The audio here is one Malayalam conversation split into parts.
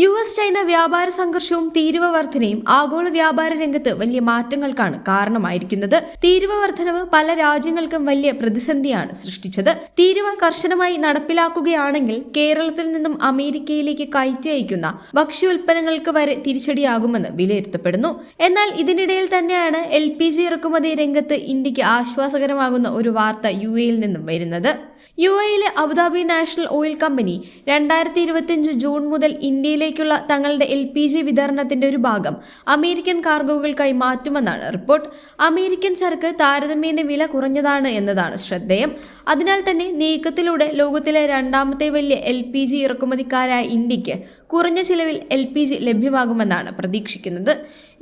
യു എസ് ചൈന വ്യാപാര സംഘർഷവും തീരുവ വർധനയും ആഗോള വ്യാപാര രംഗത്ത് വലിയ മാറ്റങ്ങൾക്കാണ് കാരണമായിരിക്കുന്നത്. തീരുവ വർധനവ് പല രാജ്യങ്ങൾക്കും വലിയ പ്രതിസന്ധിയാണ് സൃഷ്ടിച്ചത്. തീരുവ കർശനമായി നടപ്പിലാക്കുകയാണെങ്കിൽ കേരളത്തിൽ നിന്നും അമേരിക്കയിലേക്ക് കയറ്റി അയക്കുന്ന ഭക്ഷ്യോൽപ്പന്നങ്ങൾക്ക് വരെ തിരിച്ചടിയാകുമെന്ന് വിലയിരുത്തപ്പെടുന്നു. എന്നാൽ ഇതിനിടയിൽ തന്നെയാണ് എൽ പി ജി ഇറക്കുമതി രംഗത്ത് ഇന്ത്യയ്ക്ക് ആശ്വാസകരമാകുന്ന ഒരു വാർത്ത യു എയിൽ നിന്നും വരുന്നത്. യു എയിലെ അബുദാബി നാഷണൽ ഓയിൽ കമ്പനി രണ്ടായിരത്തി ഇരുപത്തിയഞ്ച് ജൂൺ മുതൽ ഇന്ത്യയിലേക്കുള്ള തങ്ങളുടെ എൽ പി ജി വിതരണത്തിന്റെ ഒരു ഭാഗം അമേരിക്കൻ കാർഗോകൾക്കായി മാറ്റുമെന്നാണ് റിപ്പോർട്ട്. അമേരിക്കൻ ചരക്ക് താരതമ്യേന വില കുറഞ്ഞതാണ് എന്നതാണ് ശ്രദ്ധേയം. അതിനാൽ തന്നെ നീക്കത്തിലൂടെ ലോകത്തിലെ രണ്ടാമത്തെ വലിയ എൽ പി ജി ഇറക്കുമതിക്കാരായ ഇന്ത്യയ്ക്ക് കുറഞ്ഞ ചിലവിൽ എൽ പി ജി ലഭ്യമാകുമെന്നാണ് പ്രതീക്ഷിക്കുന്നത്.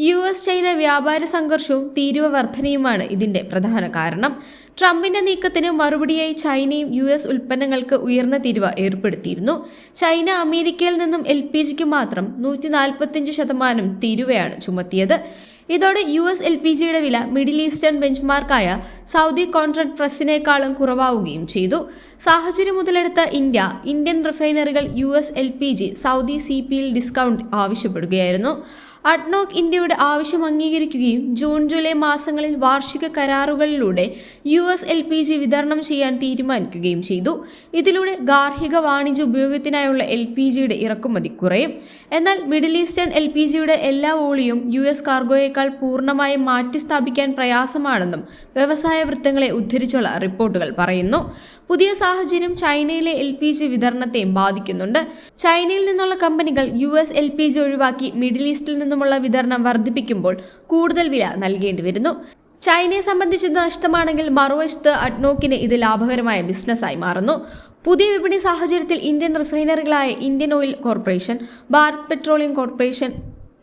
യു എസ് ചൈന വ്യാപാര സംഘർഷവും തീരുവ വർധനയുമാണ് ഇതിന്റെ പ്രധാന കാരണം. ട്രംപിന്റെ നീക്കത്തിന് മറുപടിയായി ചൈനയും യു എസ് ഉൽപ്പന്നങ്ങൾക്ക് ഉയർന്ന തീരുവ ഏർപ്പെടുത്തിയിരുന്നു. ചൈന അമേരിക്കയിൽ നിന്നും എൽ പി ജിക്ക് മാത്രം നൂറ്റി ശതമാനം തീരുവയാണ് ചുമത്തിയത്. ഇതോടെ യു എസ് എൽ പി ജിയുടെ വില മിഡിൽ ഈസ്റ്റേൺ ബെഞ്ച്മാർക്കായ സൗദി കോൺട്രാക്ട് പ്രസിനേക്കാളും കുറവാവുകയും ചെയ്തു. സാഹചര്യം മുതലെടുത്ത India Indian റിഫൈനറികൾ U S L P G Saudi C പിയിൽ ഡിസ്കൗണ്ട് ആവശ്യപ്പെടുകയായിരുന്നു. അഡ്നോക് ഇന്ത്യയുടെ ആവശ്യം അംഗീകരിക്കുകയും ജൂൺ ജൂലൈ മാസങ്ങളിൽ വാർഷിക കരാറുകളിലൂടെ U S L P G വിതരണം ചെയ്യാൻ തീരുമാനിക്കുകയും ചെയ്തു. ഇതിലൂടെ ഗാർഹിക വാണിജ്യ ഉപയോഗത്തിനായുള്ള എൽ പി ജിയുടെ ഇറക്കുമതി കുറയും. എന്നാൽ മിഡിൽ ഈസ്റ്റേൺ എൽ പി ജിയുടെ എല്ലാ വോളിയും യു എസ് കാർഗോയേക്കാൾ പൂർണമായും മാറ്റിസ്ഥാപിക്കാൻ പ്രയാസമാണെന്നും വ്യവസായ വൃത്തങ്ങളെ ഉദ്ധരിച്ചുള്ള റിപ്പോർട്ടുകൾ പറയുന്നു. പുതിയ സാഹചര്യം ചൈനയിലെ എൽ പി ജി വിതരണത്തെയും ബാധിക്കുന്നുണ്ട്. ചൈനയിൽ നിന്നുള്ള കമ്പനികൾ U S L P G ഒഴിവാക്കി മിഡിൽ ഈസ്റ്റിൽ നിന്നുമുള്ള വിതരണം വർദ്ധിപ്പിക്കുമ്പോൾ കൂടുതൽ വില നൽകേണ്ടി വരുന്നു. ചൈനയെ സംബന്ധിച്ച് നഷ്ടമാണെങ്കിൽ മറുവശത്ത് അഡ്നോക്കിന് ഇത് ലാഭകരമായ ബിസിനസ്സായി മാറുന്നു. പുതിയ വിപണി സാഹചര്യത്തിൽ Indian റിഫൈനറികളായ Indian Oil Corporation Bharat Petroleum Corporation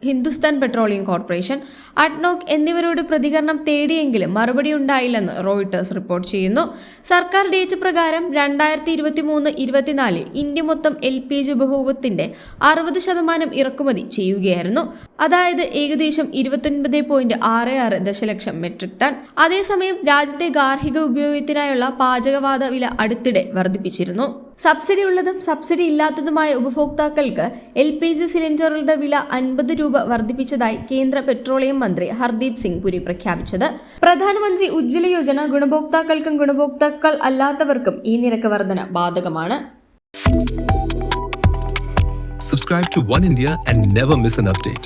Hindustan Petroleum Corporation ADNOC എന്നിവരോട് പ്രതികരണം തേടിയെങ്കിലും മറുപടി ഉണ്ടായില്ലെന്ന് റോയിട്ടേഴ്സ് റിപ്പോർട്ട് ചെയ്യുന്നു. സർക്കാർ ഡേറ്റ് പ്രകാരം രണ്ടായിരത്തി ഇരുപത്തി മൂന്ന് ഇരുപത്തിനാലിൽ ഇന്ത്യ മൊത്തം എൽ പി ജി ഉപഭോഗത്തിന്റെ അറുപത് ശതമാനം ഇറക്കുമതി ചെയ്യുകയായിരുന്നു. അതായത് ഏകദേശം ഇരുപത്തൊൻപത് പോയിന്റ് ആറ് ആറ് ദശലക്ഷം മെട്രിക് ടൺ. അതേസമയം രാജ്യത്തെ ഗാർഹിക ഉപയോഗത്തിനായുള്ള പാചകവാത വില അടുത്തിടെ വർദ്ധിപ്പിച്ചിരുന്നു. സബ്സിഡി ഉള്ളതും സബ്സിഡി ഇല്ലാത്തതുമായ ഉപഭോക്താക്കൾക്ക് എൽ പി ജി സിലിണ്ടറുകളുടെ വില അൻപത് രൂപ വർദ്ധിപ്പിച്ചതായി കേന്ദ്ര പെട്രോളിയം മന്ത്രി ഹർദീപ് സിംഗ് പുരി പ്രഖ്യാപിച്ചത് പ്രധാനമന്ത്രി ഉജ്ജ്വല യോജന ഗുണഭോക്താക്കൾക്കും ഗുണഭോക്താക്കൾ അല്ലാത്തവർക്കും ഈ നിരക്ക് വർധന ബാധകമാണ് Subscribe to One India and never miss an update.